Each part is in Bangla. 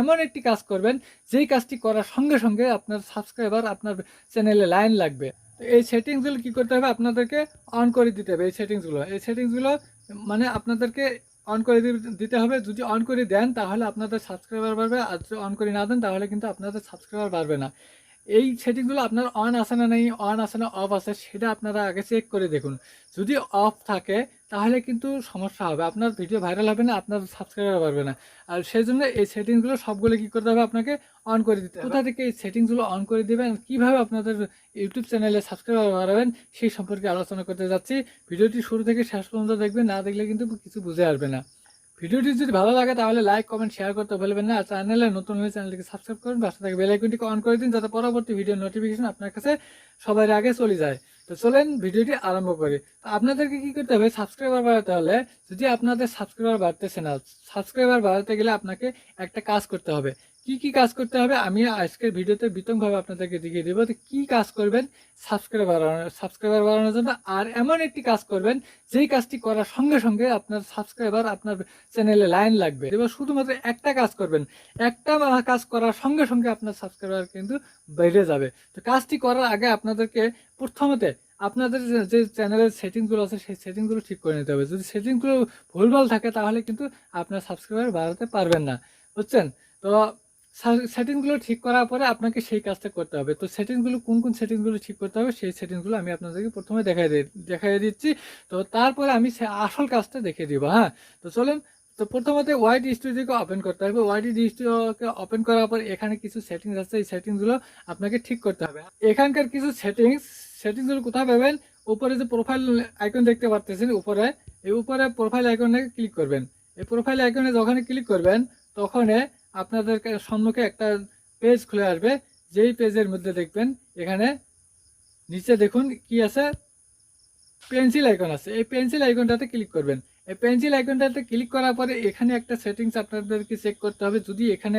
এমন একটি কাজ করবেন, যেই কাজটি করার সঙ্গে সঙ্গে আপনার সাবস্ক্রাইবার আপনার চ্যানেলে লাইন লাগবে। তো এই সেটিংসগুলো কী করতে হবে? আপনাদেরকে অন করে দিতে হবে এই সেটিংসগুলো এই সেটিংসগুলো মানে আপনাদেরকে অন করে দিতে হবে। যদি অন করে দেন, তাহলে আপনাদের সাবস্ক্রাইবার বাড়বে। আর যদি অন করে না দেন, তাহলে কিন্তু আপনাদের সাবস্ক্রাইবার বাড়বে না। এই সেটিংগুলো আপনার অন আছে না নেই অন আছে না অফ আছে, সেটা আপনারা আগে চেক করে দেখুন। যদি অফ থাকে তাহলে কিন্তু সমস্যা হবে। আপনার ভিডিও ভাইরাল হবে না, আপনার সাবস্ক্রাইবার বাড়বে না। আর সেই জন্য এই সেটিংসগুলো সবগুলো কী করতে হবে আপনাকে অন করে দিতে কোথা থেকে এই সেটিংসগুলো অন করে দেবেন, কীভাবে আপনাদের ইউটিউব চ্যানেলে সাবস্ক্রাইবার বাড়াবেন, সেই সম্পর্কে আলোচনা করতে যাচ্ছি। ভিডিওটি শুরু থেকে শেষ পর্যন্ত দেখবেন, না দেখলে কিন্তু কিছু বুঝে আসবে না। ভিডিওটি যদি ভালো লাগে তাহলে লাইক কমেন্ট শেয়ার করতে ভুলবেন না। আর চ্যানেলে নতুন হলে চ্যানেলটিকে সাবস্ক্রাইব করুন, পাশে থেকে বেল আইকনটিকে অন করে দিন, যাতে পরবর্তী ভিডিও নোটিফিকেশন আপনার কাছে সবার আগে চলে যায়। তো চলেন ভিডিওটি আরম্ভ করি। আপনাদেরকে কি করতে হবে সাবস্ক্রাইবার বাড়াতে হলে যদি আপনাদের সাবস্ক্রাইবার বাড়তেছে না সাবস্ক্রাইবার বাড়াতে গেলে আপনাকে একটা কাজ করতে হবে। কি কি কাজ করতে হবে? আমি আজকের ভিডিওতে বিতংভাবে আপনাদেরকে দেখিয়ে দেবো তো কি কাজ করবেন সাবস্ক্রাইবার সাবস্ক্রাইবার বাড়ানোর জন্য। আর এমন একটি কাজ করবেন, যেই কাজটি করার সঙ্গে সঙ্গে আপনার সাবস্ক্রাইবার আপনার চ্যানেলে লাইন লাগবে। এবার শুধুমাত্র একটা কাজ করবেন। একটা কাজ করার সঙ্গে সঙ্গে আপনার সাবস্ক্রাইবার কিন্তু বেড়ে যাবে। তো কাজটি করার আগে আপনাদেরকে প্রথমতে আপনাদের যে- চ্যানেলের সেটিংসগুলো আছে, সেই সেটিংসগুলো ঠিক করে নিতে হবে। যদি সেটিংসগুলো ভুলভাল থাকে তাহলে কিন্তু আপনার সাবস্ক্রাইবার বাড়াতে পারবেন না। বুঝছেন? তো সেটিংসগুলো ঠিক করার পরে আপনাকে সেই কাজটা করতে হবে। তো সেটিংসগুলো কোন কোন সেটিংসগুলো ঠিক করতে হবে, সেই সেটিংসগুলো আমি আপনাদেরকে প্রথমে দেখাই দেখাই দিচ্ছি। তো তারপরে আমি সে, আসল কাজটা দেখিয়ে দিব হ্যাঁ? তো চলেন, তো প্রথমত ওয়াইড স্টুডিওকে ওপেন করতে হবে। ওয়াইড স্টুডিওকে ওপেন করার পর এখানে কিছু সেটিংস আছে। এই সেটিংসগুলো আপনাকে ঠিক করতে হবে। এখানকার কিছু সেটিংস সেটিংসগুলো কোথায় পাবেন? উপরে যে প্রোফাইল আইকন দেখতে পাচ্ছেন উপরে। এই উপরে প্রোফাইল আইকনে ক্লিক করবেন। এই প্রোফাইল আইকনে যখন ক্লিক করবেন, তখন আপনাদের সম্মুখে একটা পেজ খুলে আসবে। যেই পেজের মধ্যে দেখবেন, এখানে নিচে দেখুন কি আছে? পেন্সিল আইকন আছে। এই পেন্সিল আইকনটাতে ক্লিক করবেন। এই পেন্সিল আইকনটাতে ক্লিক করার পরে এখানে একটা সেটিংস আপনাদেরকে চেক করতে হবে। যদি এখানে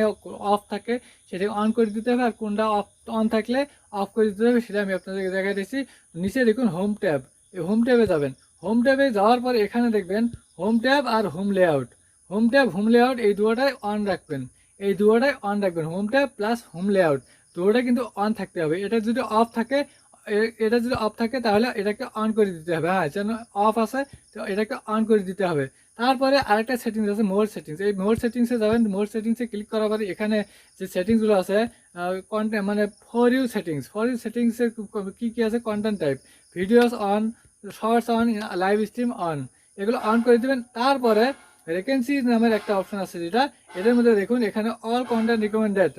অফ থাকে, সেটা অন করে দিতে হবে। আর কোনটা অফ অন থাকলে অফ করে দিতে হবে, সেটা আমি আপনাদেরকে দেখাই দিচ্ছি। নিচে দেখুন হোম ট্যাব এই হোম ট্যাবে যাবেন। হোম ট্যাবে যাওয়ার পর এখানে দেখবেন হোম ট্যাব আর home layout home tab home layout এই দুটোটাই অন রাখবেন। এই দুটোটাই অন রাখবেন। Home tab plus home layout দুটোটা কিন্তু অন থাকতে হবে। এটা যদি অফ থাকে এটা যদি অফ থাকে, তাহলে এটাকে অন করে দিতে হবে। হ্যাঁ যেন অফ আছে তো এটাকে অন করে দিতে হবে। তারপরে আরেকটা সেটিংস আছে মোর সেটিংস এই মোর সেটিংসে যাবেন। মোর সেটিংসে ক্লিক করার পরে এখানে যে সেটিংসগুলো আছে কন্টেন্ট মানে for you settings for you সেটিংসের কী কী আছে? Content type videos on shorts on live stream on এগুলো অন করে দেবেন। তারপরে ভ্যাকেন্সি নামের একটা অপশন আছে যেটা। এটার মধ্যে দেখুন, এখানে অল কন্টেন্ট রিকমেন্ডেড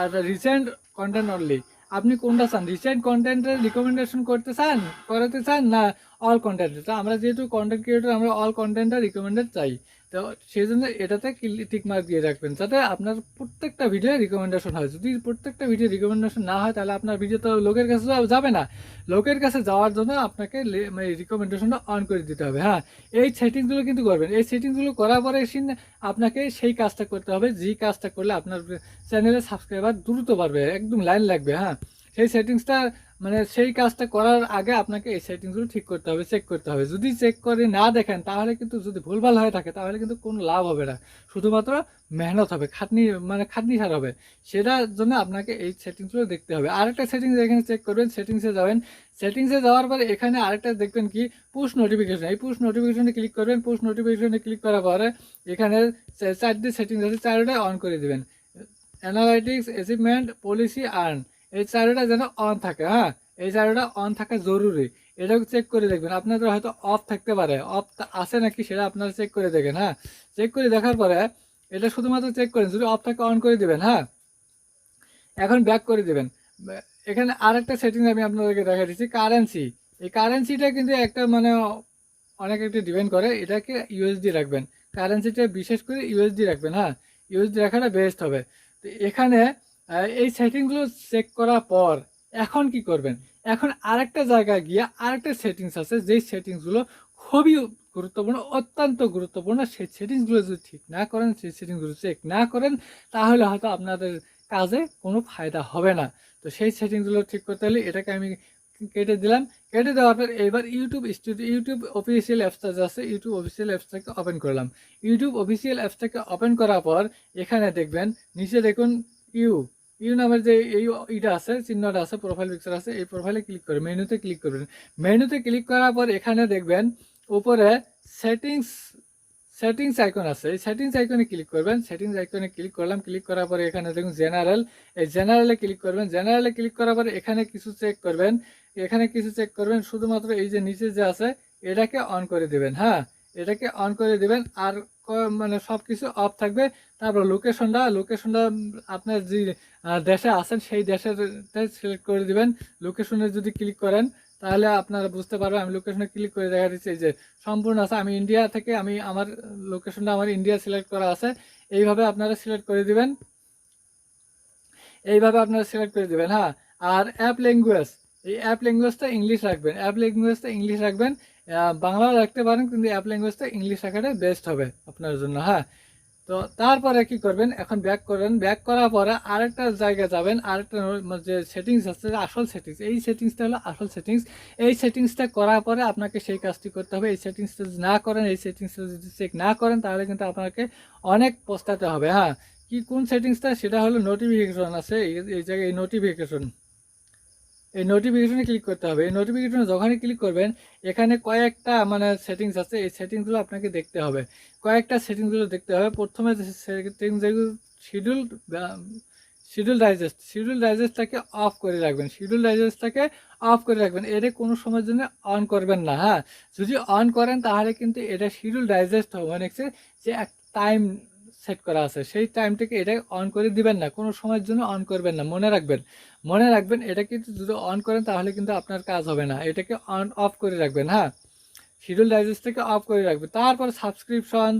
আর রিসেন্ট কন্টেন্ট অনলি আপনি কোনটা চান? রিসেন্ট কন্টেন্টের রিকমেন্ডেশন করতে চান, করাতে চান না অল কন্টেন্ট তো আমরা যেহেতু কন্টেন্ট ক্রিয়েটর আমরা অল কন্টেন্টটা রিকমেন্ডেড চাই। তো সেই জন্য এটাতে টিক মার্ক দিয়ে রাখবেন? যাতে আপনার প্রত্যেকটা ভিডিও রিকমেন্ডেশন হয়। যদি প্রত্যেকটা ভিডিও রিকমেন্ডেশন না হয়, তাহলে আপনার ভিডিও তো লোকের কাছে যাবে না। লোকের কাছে যাওয়ার জন্য আপনাকে রিকমেন্ডেশনটা অন করে দিতে হবে হ্যাঁ? এই সেটিংসগুলো কিন্তু করবেন। এই সেটিংসগুলো করার পরে আপনাকে সেই কাজটা করতে হবে, যেই কাজটা করলে আপনার চ্যানেলের সাবস্ক্রাইবার দ্রুত বাড়বে, একদম লাইন লাগবে হ্যাঁ? সেই সেটিংসটা মানে সেই কাজটা করার আগে আপনাকে এই সেটিংসগুলো ঠিক করতে হবে চেক করতে হবে। যদি চেক করে না দেখেন, তাহলে কিন্তু যদি ভুলভাল হয়ে থাকে, তাহলে কিন্তু কোনো লাভ হবে না। শুধুমাত্র মেহনত হবে, খাটনি মানে খাটনি সার হবে। সেটার জন্য আপনাকে এই সেটিংসগুলো দেখতে হবে। আরেকটা সেটিংস এখানে চেক করবেন সেটিংসে যাবেন। সেটিংসে যাওয়ার পরে এখানে আরেকটা দেখবেন কি পুশ নোটিফিকেশন এই পুশ নোটিফিকেশনে ক্লিক করবেন পুশ নোটিফিকেশনে ক্লিক করার পরে এখানে চারটে সেটিংস আছে চারটায় অন করে দেবেন। অ্যানালাইটিক্স অ্যাচিভমেন্ট পলিসি আর্ন এই চারোটা যেন অন থাকে হ্যাঁ এই চারোটা অন থাকা জরুরি। এটাও চেক করে দেখবেন। আপনাদের হয়তো অফ থাকতে পারে। অফ আছে নাকি সেটা আপনারা চেক করে দেখেন হ্যাঁ চেক করে দেখার পরে এটা শুধুমাত্র চেক করেন। যদি অফ থাকে অন করে দেবেন হ্যাঁ এখন ব্যাক করে দিবেন। এখানে আরেকটা সেটিং আমি আপনাদেরকে দেখা দিচ্ছি কারেন্সি এই কারেন্সিটা কিন্তু একটা মানে অনেক একটা ডিপেন্ড করে। এটাকে ইউএসডি রাখবেন। কারেন্সিটা বিশেষ করে ইউএসডি রাখবেন হ্যাঁ ইউএসডি রাখাটা বেস্ট হবে। তো এখানে এই সেটিংগুলো চেক করার পর এখন কি করবেন? এখন আরেকটা জায়গায় গিয়ে আরেকটা সেটিংস আছে, যেই সেটিংসগুলো খুবই গুরুত্বপূর্ণ, অত্যন্ত গুরুত্বপূর্ণ, সেই সেটিংসগুলো যদি ঠিক না করেন, সেই সেটিংসগুলো চেক না করেন, তাহলে হয়তো আপনাদের কাজে কোনো ফায়দা হবে না। তো সেই সেটিংসগুলো ঠিক করতে হলে এটাকে আমি কেটে দিলাম। কেটে দেওয়ার পর এবার ইউটিউব স্টুডিও ইউটিউব অফিসিয়াল অ্যাপসটা যে আছে ইউটিউব অফিসিয়াল অ্যাপসটাকে ওপেন করলাম। ইউটিউব অফিসিয়াল অ্যাপসটাকে ওপেন করার পর এখানে দেখবেন, নিচে দেখুন ইউ ইউ নামের যে এই ইটা আছে, চিহ্নটা আছে প্রোফাইল পিকচার আছে, এই প্রোফাইলে ক্লিক করে মেনুতে ক্লিক করবেন। মেনুতে ক্লিক করার পর এখানে দেখবেন, উপরে সেটিংস সেটিংস আইকন আছে। এই সেটিংস আইকনে ক্লিক করবেন সেটিংস আইকনে ক্লিক করলাম ক্লিক করার পরে এখানে দেখুন জেনারেল এই জেনারেলে ক্লিক করবেন জেনারেলে ক্লিক করার পরে এখানে কিছু চেক করবেন। এখানে কিছু চেক করবেন, শুধুমাত্র এই যে নিচে যে আছে, এটাকে অন করে দেবেন হ্যাঁ? এটাকে অন করে দেবেন, আর মানে সব কিছু অফ থাকবে। তারপর লোকেশনটা লোকেশনটা আপনার যে দেশে আছেন, সেই দেশের সিলেক্ট করে দিবেন। লোকেশনে যদি ক্লিক করেন, তাহলে আপনারা বুঝতে পারবেন আমি লোকেশনে ক্লিক করে দেখা দিচ্ছি যে সম্পূর্ণ আছে। আমি ইন্ডিয়া থেকে আমি আমার লোকেশনটা আমার ইন্ডিয়া সিলেক্ট করা আছে। এইভাবে আপনারা সিলেক্ট করে দিবেন। এইভাবে আপনারা সিলেক্ট করে দিবেন হ্যাঁ। আর অ্যাপ ল্যাঙ্গুয়েজ এই অ্যাপ ল্যাঙ্গুয়েজটা ইংলিশ রাখবেন। অ্যাপ ল্যাঙ্গুয়েজটা ইংলিশ রাখবেন। বাংলাও রাখতে পারেন, কিন্তু অ্যাপ ল্যাঙ্গুয়েজটা ইংলিশ রাখাটাই বেস্ট হবে আপনার জন্য হ্যাঁ। তো তারপরে কি করবেন? এখন ব্যাক করবেন। ব্যাক করার পরে আরেকটা জায়গায় যাবেন। আরেকটা যে সেটিংস আছে আসল সেটিংস এই সেটিংসটা হলো আসল সেটিংস এই সেটিংসটা করার পরে আপনাকে সেই কাজটি করতে হবে। এই সেটিংসটা যদি না করেন, এই সেটিংসটা যদি চেক না করেন, তাহলে কিন্তু আপনাকে অনেক পস্তাতে হবে হ্যাঁ? কি, কোন সেটিংসটা সেটা হলো নোটিফিকেশন আছে। এই জায়গায় এই নোটিফিকেশন এই নোটিফিকেশনে ক্লিক করতে হবে। এই নোটিফিকেশনে যখনই ক্লিক করবেন, এখানে কয়েকটা মানে সেটিংস আছে। এই সেটিংসগুলো আপনাকে দেখতে হবে। কয়েকটা সেটিংসগুলো দেখতে হবে। প্রথমে সেটিংস যেগুলো শিডিউল শিডিউল ডাইজেস্ট শিডিউল ডাইজেস্টটাকে অফ করে রাখবেন। শিডিউল ডাইজেস্টটাকে অফ করে রাখবেন। এটা কোনো সময়ের জন্য অন করবেন না হ্যাঁ? যদি অন করেন, তাহলে কিন্তু এটা শিডিউল ডাইজেস্ট হবে। মানে হচ্ছে যে এক টাইম সেট করা আছে। সেই টাইমটাকে এটা অন করে দিবেন না। কোনো সময়ের জন্য অন করবেন না। মনে রাখবেন। মনে রাখবেন এটা কিন্তু যদি অন করেন তাহলে কিন্তু আপনার কাজ হবে না। এটাকে অন অফ করে রাখবেন হ্যাঁ? শিডিউল ডাইজেস্টটাকে অফ করে রাখবেন। তারপর সাবস্ক্রিপশন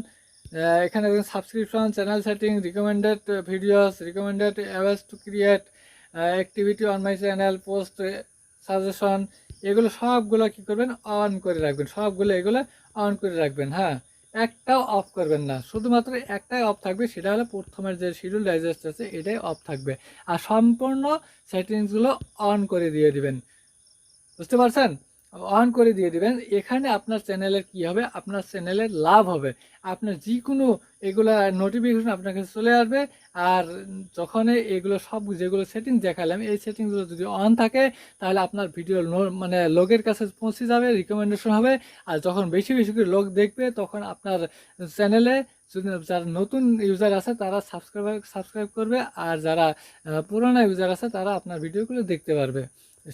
এখানে subscription channel setting recommended videos recommended awards to create activity on my channel post suggestion এগুলো সবগুলো কি করবেন? অন করে রাখবেন। সবগুলো এগুলো অন করে রাখবেন হ্যাঁ? একটাও অফ করবেন না। শুধুমাত্র একটাই অফ থাকবে, সেটা হলো প্রথমের যে শিডিউল ডাইজেস্ট আছে, এটাই অফ থাকবে। আর সম্পূর্ণ সেটিংসগুলো অন করে দিয়ে দিবেন। বুঝতে পারছেন? অন করে দিয়ে দিবেন। এখানে আপনার চ্যানেলের কি হবে? আপনার চ্যানেলের লাভ হবে। আপনার যে কোনো এগুলা নোটিফিকেশন আপনার কাছে চলে আসবে। আর যখন এগুলো সব যেগুলো সেটিং দেখালাম, এই সেটিংগুলো যদি অন থাকে, তাহলে আপনার ভিডিও মানে লোকের কাছে পৌঁছে যাবে রিকমেন্ডেশন হবে। আর যখন বেশি বেশি করে লোক দেখবে, তখন আপনার চ্যানেলে যদি যারা নতুন ইউজার আছে, তারা সাবস্ক্রাইব সাবস্ক্রাইব করবে। আর যারা পুরোনো ইউজার আছে, তারা আপনার ভিডিওগুলো দেখতে পারবে।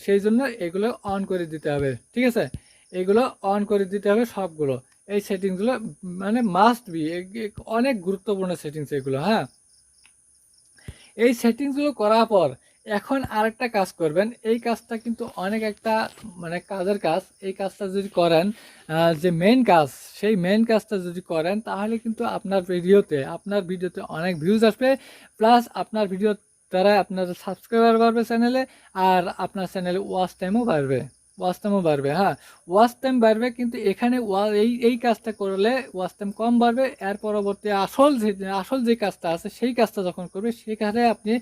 সেই জন্য এগুলো অন করে দিতে হবে, ঠিক আছে? এগুলো অন করে দিতে হবে সবগুলো। এই সেটিংসগুলো মানে মাস্ট বি অনেক গুরুত্বপূর্ণ সেটিংস এগুলো হ্যাঁ? এই সেটিংসগুলো করার পর এখন আরেকটা কাজ করবেন। এই কাজটা কিন্তু অনেক একটা মানে কাজের কাজ। এই কাজটা যদি করেন যে মেন কাজ, সেই মেন কাজটা যদি করেন, তাহলে কিন্তু আপনার ভিডিওতে আপনার ভিডিওতে অনেক ভিউজ আসবে। প্লাস আপনার ভিডিও দ্বারা আপনার সাবস্ক্রাইবার বাড়বে চ্যানেলে আর আপনার চ্যানেলে ওয়াচ টাইমও বাড়বে। ওয়াচ টাইমও বাড়বে হ্যাঁ? ওয়াচ টাইম বাড়বে কিন্তু এখানে এই এই কাজটা করলে ওয়াচ টাইম কম বাড়বে। এর পরবর্তী আসল যে আসল যে কাজটা আছে, সেই কাজটা যখন করবে, সেখানে আপনি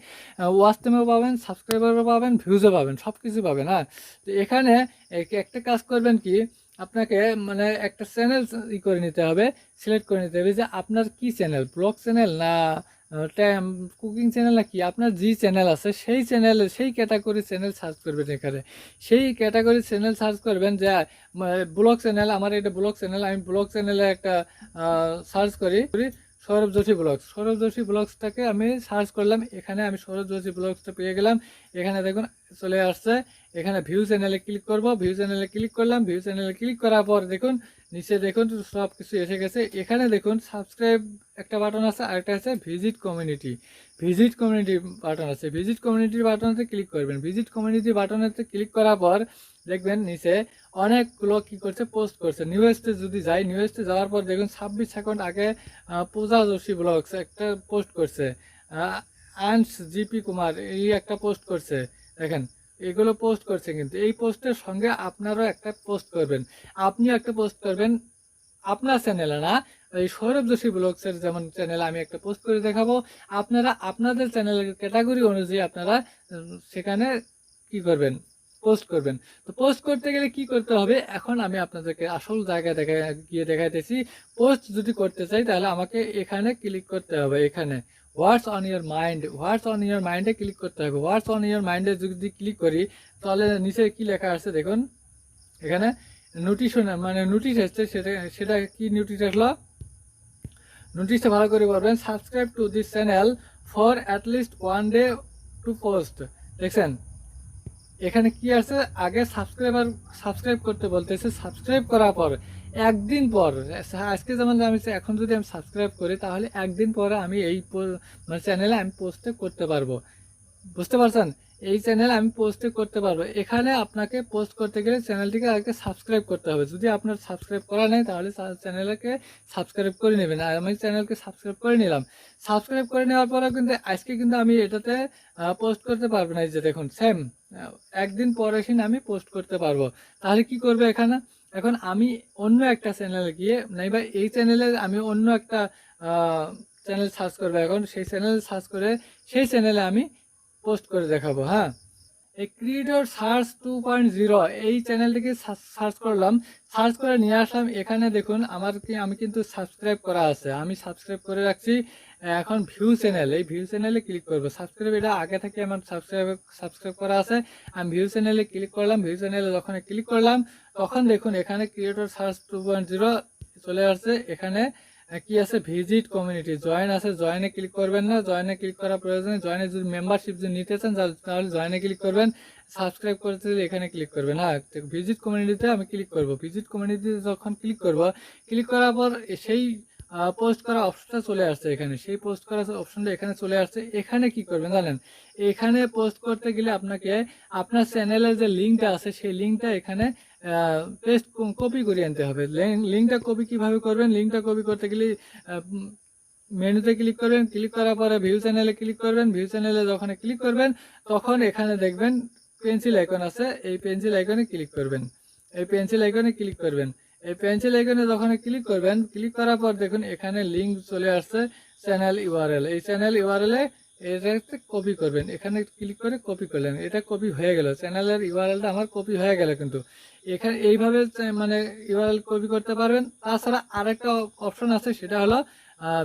ওয়াচ টাইমও পাবেন সাবস্ক্রাইবারও পাবেন ভিউজও পাবেন সব কিছু পাবেন হ্যাঁ? তো এখানে এক- একটা কাজ করবেন কি, আপনাকে মানে একটা চ্যানেল ই করে নিতে হবে সিলেক্ট করে নিতে হবে যে আপনার কি চ্যানেল ব্লগ চ্যানেল না কুকিং চ্যানেল না কি আপনার যে চ্যানেল আছে, সেই চ্যানেলে সেই ক্যাটাগরি চ্যানেল সার্চ করবেন এখানে। সেই ক্যাটাগরি চ্যানেল সার্চ করবেন, যে ব্লগ চ্যানেল আমার এটা ব্লগ চ্যানেল আমি ব্লগ চ্যানেলে একটা সার্চ করি। সৌরভ যোশী ব্লগস সৌরভ ব্লগসটাকে আমি সার্চ করলাম। এখানে আমি সৌরভ যোশী ব্লগসটা পেয়ে গেলাম। এখানে দেখুন, চলে আসছে। এখানে ভিউ চ্যানেলে ক্লিক করব ভিউ চ্যানেলে ক্লিক করলাম ভিউ চ্যানেলে ক্লিক করার পর দেখুন, নিচে দেখুন সব কিছু এসে গেছে। এখানে দেখুন সাবস্ক্রাইব একটা বাটন আছে, আরেকটা আছে visit community visit community button আছে। ভিজিট কমিউনিটির বাটনতে ক্লিক করবেন। ভিজিট কমিউনিটি বাটনেতে ক্লিক করার পর দেখবেন নিচে অনেকগুলো কি করছে পোস্ট করছে। নিউজতে যদি যাই নিউজতে যাওয়ার পর দেখুন, ছাব্বিশ সেকেন্ড আগে পূজা যোশী ব্লগস একটা পোস্ট করছে। আনস জিপি কুমার, এই একটা পোস্ট করছে। দেখেন এগুলো পোস্ট করছে কিন্তু। এই পোস্টের সঙ্গে আপনারও একটা পোস্ট করবেন। আপনিও একটা পোস্ট করবেন। আপনার চ্যানেলে না, এই সৌরভ যোশী ব্লগসের যেমন চ্যানেলে আমি একটা পোস্ট করে দেখাবো। আপনারা, আপনাদের চ্যানেলের ক্যাটাগরি অনুযায়ী আপনারা সেখানে কি করবেন? পোস্ট করবেন। তো পোস্ট করতে গেলে কি করতে হবে? এখন আমি আপনাদেরকে আসল জায়গায় দেখা, গিয়ে দেখাইতেছি। পোস্ট যদি করতে চাই তাহলে আমাকে এখানে ক্লিক করতে হবে, এখানে। What's on your mind what's on your মাইন্ডে ক্লিক করতে হবে। হোয়াটস অন ইয়ার মাইন্ডে যদি ক্লিক করি, তাহলে নিচে কি লেখা আছে দেখুন? এখানে নোটিশ মানে নোটিশ এসছে, সেটা সেটা কি নোটিশ আসলো? নোটিশটা ভালো করে বলবেন subscribe to this channel for at least one day to post দেখছেন? এখানে কি আছে? আগে সাবস্ক্রাইবার সাবস্ক্রাইব করতে বলতেছে। সাবস্ক্রাইব করার পর একদিন পর, আজকে যেমন আমি এখন যদি আমি সাবস্ক্রাইব করি, তাহলে একদিন পরে আমি এই মানে চ্যানেলে আমি পোস্ট করতে পারব। বুঝতে পারছেন? এই চ্যানেলে আমি পোস্ট করতে পারব। এখানে আপনাকে পোস্ট করতে গেলে চ্যানেলটিকে আগে সাবস্ক্রাইব করতে হবে। যদি আপনার সাবস্ক্রাইব করা নেই, তাহলে চ্যানেলকে সাবস্ক্রাইব করে নেবেন। আর আমি চ্যানেলকে সাবস্ক্রাইব করে নিলাম। সাবস্ক্রাইব করে নেওয়ার পরে কিন্তু, আজকে কিন্তু আমি এটাতে পোস্ট করতে পারব না। এই যে দেখুন সেম একদিন পরে আমি পোস্ট করতে পারব। তাহলে কি করবে এখানে? এখন আমি অন্য একটা চ্যানেলে গিয়ে, নাইবা এই চ্যানেলে আমি অন্য একটা চ্যানেল সার্চ করব। এখন সেই চ্যানেল সার্চ করে সেই চ্যানেলে আমি পোস্ট করে দেখাবো হ্যাঁ? এই creator search two point zero এই চ্যানেলটিকে সার্চ করলাম। সার্চ করে নিয়ে আসলাম। এখানে দেখুন, আমার কি, আমি কিন্তু সাবস্ক্রাইব করা আছে। আমি সাবস্ক্রাইব করে রাখছি। এখন ভিউ চ্যানেল এই ভিউ চ্যানেলে ক্লিক করব। সাবস্ক্রাইব এটা আগে থেকে আমার সাবস্ক্রাইব সাবস্ক্রাইব করা আছে। আমি ভিউ চ্যানেলে ক্লিক করলাম। ভিউ চ্যানেলে যখন ক্লিক করলাম তখন দেখুন, এখানে ক্রিয়েটর সার্চ টু চলে আসছে। এখানে কি আছে ভিজিট কমিউনিটি জয়েন আছে জয়েনে ক্লিক করবেন না। জয়েনে ক্লিক করা প্রয়োজন জয়েনে যদি মেম্বারশিপ যদি নিতে চান, তাহলে- জয়েনে ক্লিক করবেন। সাবস্ক্রাইব করতে এখানে ক্লিক করবেন। হ্যাঁ ভিজিট কমিউনিটিতে আমি ক্লিক করব। ভিজিট কমিউনিটিতে যখন ক্লিক করব ক্লিক করার পর সেই পোস্ট করা অপশনটা চলে আসছে এখানে। সেই পোস্ট করা অপশনটা এখানে চলে আসছে। এখানে কি করবেন জানেন? এখানে পোস্ট করতে গেলে আপনাকে আপনার চ্যানেলের যে লিঙ্কটা আছে, সেই লিঙ্কটা এখানে পেস্ট কপি করে আনতে হবে। লিঙ্কটা কপি কীভাবে করবেন? লিঙ্কটা কপি করতে গেলে মেনুতে ক্লিক করবেন। ক্লিক করার পরে ভিউ চ্যানেলে ক্লিক করবেন। ভিউ চ্যানেলে যখন ক্লিক করবেন, তখন এখানে দেখবেন পেন্সিল আইকন আছে। এই পেন্সিল আইকনে ক্লিক করবেন। এই পেন্সিল আইকনে ক্লিক করবেন। এই পেন্সিল আইকনে যখন ক্লিক করবেন ক্লিক করার পর দেখুন এখানে লিঙ্ক চলে আসছে চ্যানেল ইউআরএল এই চ্যানেল ইউআরএলে এটাতে কপি করবেন। এখানে ক্লিক করে কপি করলেন। এটা কপি হয়ে গেল। চ্যানেলের ইউআরএলটা আমার কপি হয়ে গেল কিন্তু। এখানে এইভাবে মানে ইউআরএল কপি করতে পারবেন। তাছাড়া আরেকটা অপশন আছে, সেটা হলো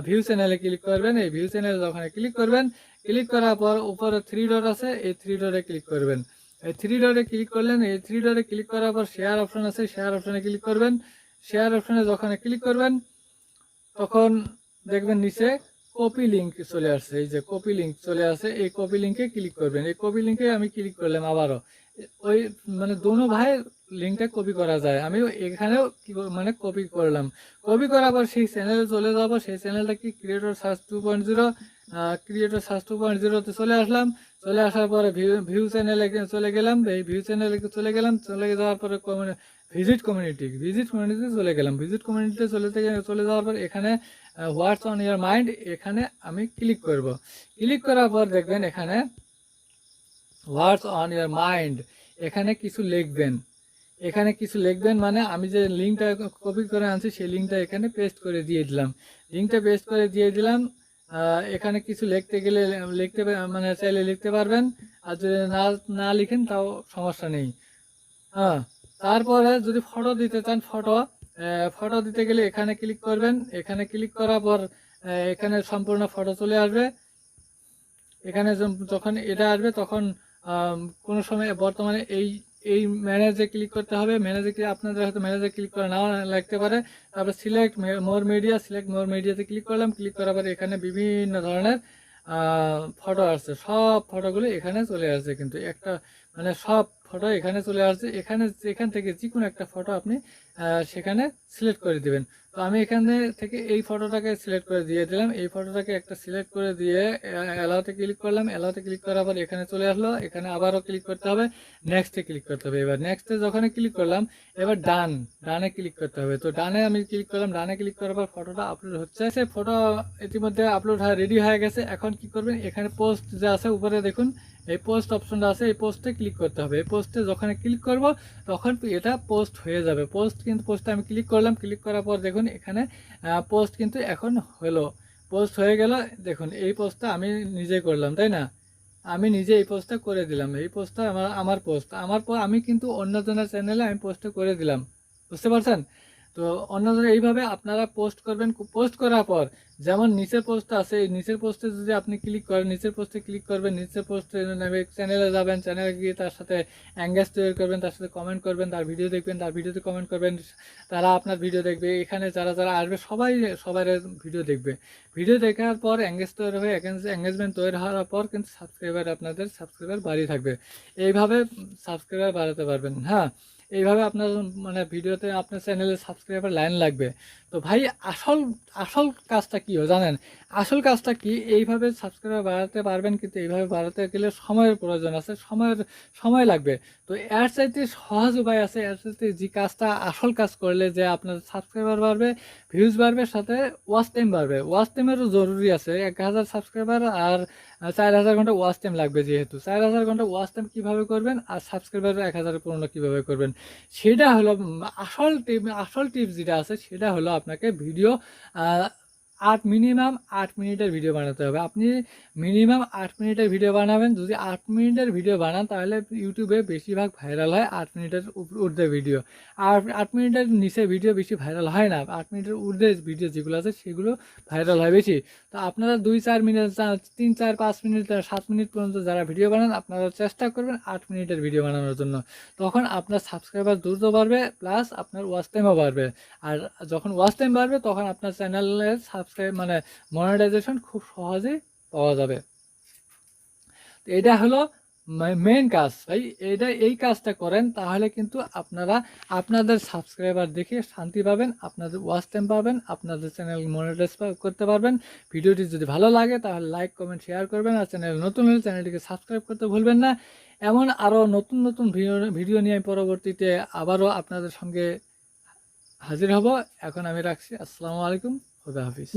ভিউ চ্যানেলে ক্লিক করবেন। এই ভিউ চ্যানেলে যখন ক্লিক করবেন, ক্লিক করার পর উপরে থ্রি ডট আছে, এই থ্রি ডটে ক্লিক করবেন। এই থ্রি ডটে ক্লিক করলেন, এই থ্রি ডটে ক্লিক করার পর শেয়ার অপশন আছে, শেয়ার অপশনে ক্লিক করবেন। শেয়ার অপশনে যখন ক্লিক করবেন, তখন দেখবেন নিচে কপি লিঙ্ক চলে আসছে। এই যে কপি লিঙ্ক চলে আসে এই কপি লিঙ্কে ক্লিক করবেন। এই কপি লিঙ্কে আমি ক্লিক করলাম আবারও। ওই মানে দোনো ভাই লিঙ্কটা কপি করা যায়। আমি এখানেও কি মানে কপি করলাম। কপি করার পর সেই চ্যানেলে চলে যাব সেই চ্যানেলটা কি creator search two point zero creator search two point জিরোতে চলে আসলাম। চলে আসার পরে ভিউ চ্যানেলে চলে গেলাম। এই ভিউ চ্যানেলে চলে গেলাম। চলে যাওয়ার পরে ভিজিট কমিউনিটি ভিজিট কমিউনিটিতে চলে গেলাম। ভিজিট কমিউনিটিতে চলে চলে যাওয়ার পর এখানে হোয়াটস অন ইয়ার মাইন্ড এখানে আমি ক্লিক করব। ক্লিক করার পর দেখবেন এখানে হোয়াটস অন ইয়ার মাইন্ড এখানে কিছু লিখবেন। এখানে কিছু লিখবেন মানে আমি যে লিঙ্কটা কপি করে আনছি, সেই লিঙ্কটা এখানে পেস্ট করে দিয়ে দিলাম। লিঙ্কটা পেস্ট করে দিয়ে দিলাম। এখানে কিছু লিখতে গেলে, লিখতে মানে চাইলে লিখতে পারবেন। আর যদি না না লিখেন তাও সমস্যা নেই। হ্যাঁ তারপরে যদি ফটো দিতে চান ফটো ফটো দিতে গেলে এখানে ক্লিক করবেন। এখানে ক্লিক করার পর এখানে সম্পূর্ণ ফটো চলে আসবে। এখানে যখন- এটা আসবে তখন কোনো সময় বর্তমানে এই এই ম্যানেজে ক্লিক করতে হবে। ম্যানেজে ক্লিক আপনাদের হয়তো ম্যানেজে ক্লিক করে নাও, লাগতে পারে। তারপর select more media select more মিডিয়াতে ক্লিক করলাম। ক্লিক করার পরে এখানে বিভিন্ন ধরনের ফটো আসছে। সব ফটোগুলো এখানে চলে আসছে কিন্তু একটা মানে সব ফটো এখানে চলে আসছে। এখানে, এখান থেকে যে কোনো একটা ফটো আপনি সেখানে সিলেক্ট করে দিবেন। তো আমি এখানে থেকে এই ফটোটাকে সিলেক্ট করে দিয়ে দিলাম। এই ফটোটাকে একটা সিলেক্ট করে দিয়ে অ্যালাউতে ক্লিক করলাম। অ্যালাউতে ক্লিক করার পর এখানে চলে আসলো। এখানে আবারও ক্লিক করতে হবে। নেক্সটে ক্লিক করতে হবে এবার। নেক্সটে যখন ক্লিক করলাম, এবার ডান ডানে ক্লিক করতে হবে। তো ডানে আমি ক্লিক করলাম। ডানে ক্লিক করার পর ফটোটা আপলোড হচ্ছে। সে ফটো ইতিমধ্যে আপলোড হয়ে রেডি হয়ে গেছে। এখন কি করবেন? এখানে পোস্ট যে আছে, উপরে দেখুন। এই পোস্ট অপশনটা আছে, এই পোস্টে ক্লিক করতে হবে। এই পোস্টে যখন ক্লিক করব, তখন এটা পোস্ট হয়ে যাবে। পোস্ট কিন্তু পোস্টে আমি ক্লিক করলাম। ক্লিক করার পর দেখুন, এখানে পোস্ট কিন্তু এখন হলো। পোস্ট হয়ে গেল, দেখুন, এই পোস্টটা আমি নিজে করলাম, তাই না? আমি নিজে এই পোস্টটা করে দিলাম। এই পোস্টটা আমার আমার পোস্ট আমার আমি কিন্তু অন্যজনের চ্যানেলে আমি পোস্টটা করে দিলাম। বুঝতে পারছেন? তো অন্যজন এইভাবে আপনারা পোস্ট করবেন। পোস্ট করার পর, যেমন নিচের পোস্ট আছে, এই নিচের পোস্টে যদি আপনি ক্লিক করেন, নিচের পোস্টে ক্লিক করবেন, নিচের পোস্টে নেবে চ্যানেলে যাবেন চ্যানেলে গিয়ে তার সাথে অ্যাঙ্গেজ তৈরি করবেন, তার সাথে কমেন্ট করবেন, তার ভিডিও দেখবেন, তার ভিডিওতে কমেন্ট করবেন, তারা আপনার ভিডিও দেখবে। এখানে যারা যারা আসবে, সবাই সবার ভিডিও দেখবে। ভিডিও দেখার পর অ্যাঙ্গেজ তৈরি হয়ে অ্যাঙ্গেজমেন্ট তৈরি হওয়ার পর কিন্তু সাবস্ক্রাইবার আপনাদের সাবস্ক্রাইবার বাড়িয়ে থাকবে। এইভাবে সাবস্ক্রাইবার বাড়াতে পারবেন হ্যাঁ? এইভাবে আপনার মানে ভিডিওতে আপনার চ্যানেলে সাবস্ক্রাইবার লাইন লাগবে। তো ভাই, আসল আসল কাজটা কি জানেন? আসল কাজটা কি? এইভাবে সাবস্ক্রাইবার বাড়াতে পারবেন কিন্তু এইভাবে বাড়াতে গেলে সময়ের প্রয়োজন আছে, সময়ের, সময় লাগবে। তো এর চাইতে সহজ উপায় আছে, এর চাইতে যে কাজটা আসল কাজ করলে যে আপনার সাবস্ক্রাইবার বাড়বে ভিউজ বাড়বে, সাথে ওয়াচ টাইম বাড়বে। ওয়াচ টাইমেরও জরুরি আছে, এক হাজার সাবস্ক্রাইবার আর চার হাজার ঘণ্টা ওয়াচ টাইম লাগবে যেহেতু। চার হাজার ঘণ্টা ওয়াচ টাইম কীভাবে করবেন আর সাবস্ক্রাইবার এক হাজার পূর্ণ কীভাবে করবেন? সেটা হলো আসল টিপ, আসল টিপস যেটা আছে সেটা হলো আপনাকে ভিডিও আট মিনিমাম আট মিনিটের ভিডিও বানাতে হবে। আপনি মিনিমাম আট মিনিটের ভিডিও বানাবেন। যদি আট মিনিটের ভিডিও বানান, তাহলে ইউটিউবে বেশিরভাগ ভাইরাল হয় আট মিনিটের ঊর্ধ্বে ভিডিও। আর আট মিনিটের নিচে ভিডিও বেশি ভাইরাল হয় না। আট মিনিটের ঊর্ধ্বে ভিডিও যেগুলো আছে, সেগুলো ভাইরাল হয় বেশি। তো আপনারা দুই, চার মিনিট তিন, চার, পাঁচ মিনিট সাত মিনিট পর্যন্ত যারা ভিডিও বানান, আপনারা চেষ্টা করবেন আট মিনিটের ভিডিও বানানোর জন্য। তখন আপনার সাবস্ক্রাইবার দ্রুত বাড়বে প্লাস আপনার ওয়াচ টাইমও বাড়বে। আর যখন ওয়াচ টাইম বাড়বে, তখন আপনার চ্যানেলের সাবস্ক্রাইব মানে মনিটাইজেশন খুব সহজেই পাওয়া যাবে। তো এটা হলো মেন কাজ। ভাই এটা এই কাজটা করেন, তাহলে কিন্তু আপনারা, আপনাদের সাবস্ক্রাইবার দেখে শান্তি পাবেন, আপনাদের ওয়াচ টাইম পাবেন, আপনাদের চ্যানেল মনিটাইজ করতে পারবেন। ভিডিওটি যদি ভালো লাগে, তাহলে লাইক কমেন্ট শেয়ার করবেন, আর চ্যানেল নতুন হলে চ্যানেলটিকে সাবস্ক্রাইব করতে ভুলবেন না। এমন আরও নতুন নতুন ভিডিও নিয়ে পরবর্তীতে আবারও আপনাদের সঙ্গে হাজির হব। এখন আমি রাখছি। আসসালামু আলাইকুম। খুদা হাফিজ।